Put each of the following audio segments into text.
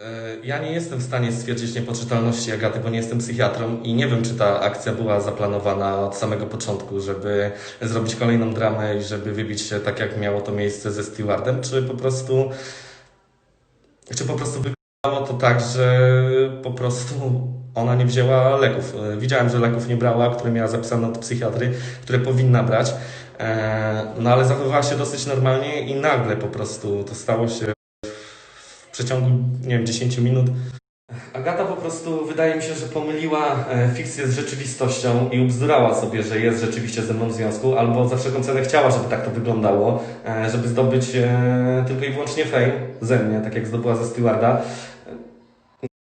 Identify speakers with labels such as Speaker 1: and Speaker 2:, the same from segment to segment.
Speaker 1: E, Ja nie jestem w stanie stwierdzić niepoczytalności Agaty, bo nie jestem psychiatrą i nie wiem, czy ta akcja była zaplanowana od samego początku, żeby zrobić kolejną dramę i żeby wybić się tak, jak miało to miejsce ze Stewardem, czy po prostu, czy po prostu wyglądało to tak, że po prostu ona nie wzięła leków. E, Widziałem, że leków nie brała, które miała zapisane od psychiatry, które powinna brać, E, no ale zachowywała się dosyć normalnie i nagle po prostu to stało się przeciągu, nie wiem, 10 minut. Agata po prostu, wydaje mi się, że pomyliła e, fikcję z rzeczywistością i ubzdurała sobie, że jest rzeczywiście ze mną w związku, albo za wszelką cenę chciała, żeby tak to wyglądało, e, żeby zdobyć e, tylko i wyłącznie fame ze mnie, tak jak zdobyła ze Stewarda.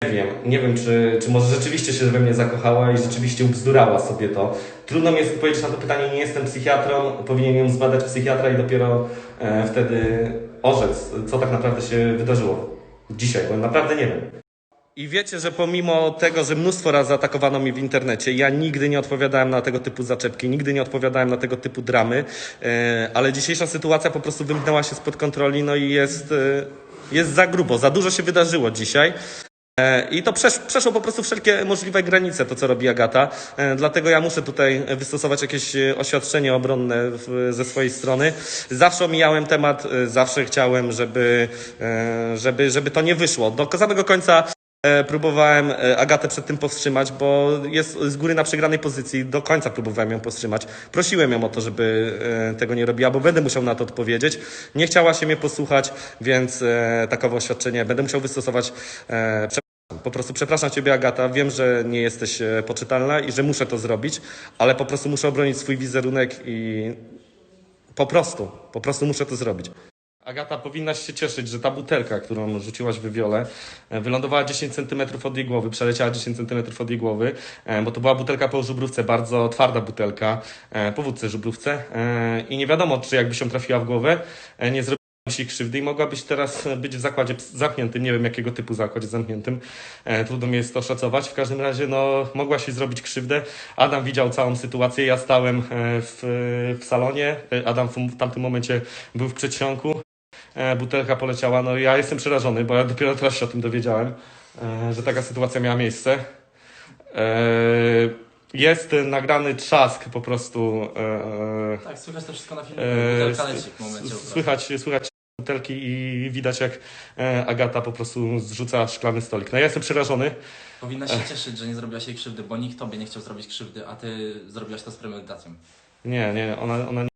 Speaker 1: Nie wiem, nie wiem, czy, czy może rzeczywiście się we mnie zakochała i rzeczywiście ubzdurała sobie to. Trudno mi jest odpowiedzieć na to pytanie, nie jestem psychiatrą, powinien ją zbadać psychiatra i dopiero e, wtedy orzec, co tak naprawdę się wydarzyło dzisiaj, bo naprawdę nie wiem. I wiecie, że pomimo tego, że mnóstwo razy atakowano mnie w internecie, ja nigdy nie odpowiadałem na tego typu zaczepki, nigdy nie odpowiadałem na tego typu dramy, e, ale dzisiejsza sytuacja po prostu wymknęła się spod kontroli, no i jest, e, jest za grubo, za dużo się wydarzyło dzisiaj. E, I to przesz, przeszło po prostu wszelkie możliwe granice, to co robi Agata. E, Dlatego ja muszę tutaj wystosować jakieś e, oświadczenie obronne ze swojej strony. Zawsze omijałem temat, zawsze chciałem, żeby, żeby, żeby to nie wyszło. Do samego końca próbowałem Agatę przed tym powstrzymać, bo jest z góry na przegranej pozycji. Do końca próbowałem ją powstrzymać. Prosiłem ją o to, żeby tego nie robiła, bo będę musiał na to odpowiedzieć. Nie chciała się mnie posłuchać, więc takowe oświadczenie będę musiał wystosować. Po prostu przepraszam Ciebie, Agata. Wiem, że nie jesteś e, poczytalna i że muszę to zrobić, ale po prostu muszę obronić swój wizerunek i po prostu, po prostu muszę to zrobić. Agata, powinnaś się cieszyć, że ta butelka, którą rzuciłaś w wiole, e, wylądowała 10 cm od jej głowy, przeleciała 10 cm od jej głowy, e, bo to była butelka po żubrówce, bardzo twarda butelka, po wódce żubrówce i nie wiadomo, czy jakby się trafiła w głowę, nie zrobiła jej krzywdy i mogłabyś teraz być w zakładzie zamkniętym, nie wiem jakiego typu zakładzie zamkniętym, e, trudno mi jest to szacować, w każdym razie no mogłaś jej zrobić krzywdę, Adam widział całą sytuację, ja stałem e, w, w salonie, e, Adam w, tamtym momencie był w przedsionku, e, butelka poleciała, no ja jestem przerażony, bo ja dopiero teraz się o tym dowiedziałem, e, że taka sytuacja miała miejsce. E, jest e, nagrany trzask po prostu e,
Speaker 2: Tak, słychać to wszystko na filmie.
Speaker 1: E. Słychać, słychać butelki i widać jak e, Agata po prostu zrzuca szklany stolik. No ja jestem przerażony.
Speaker 2: Powinnaś się cieszyć, że nie zrobiłaś jej krzywdy, bo nikt tobie nie chciał zrobić krzywdy, a ty zrobiłaś to z premedytacją.
Speaker 1: Nie, nie, ona, ona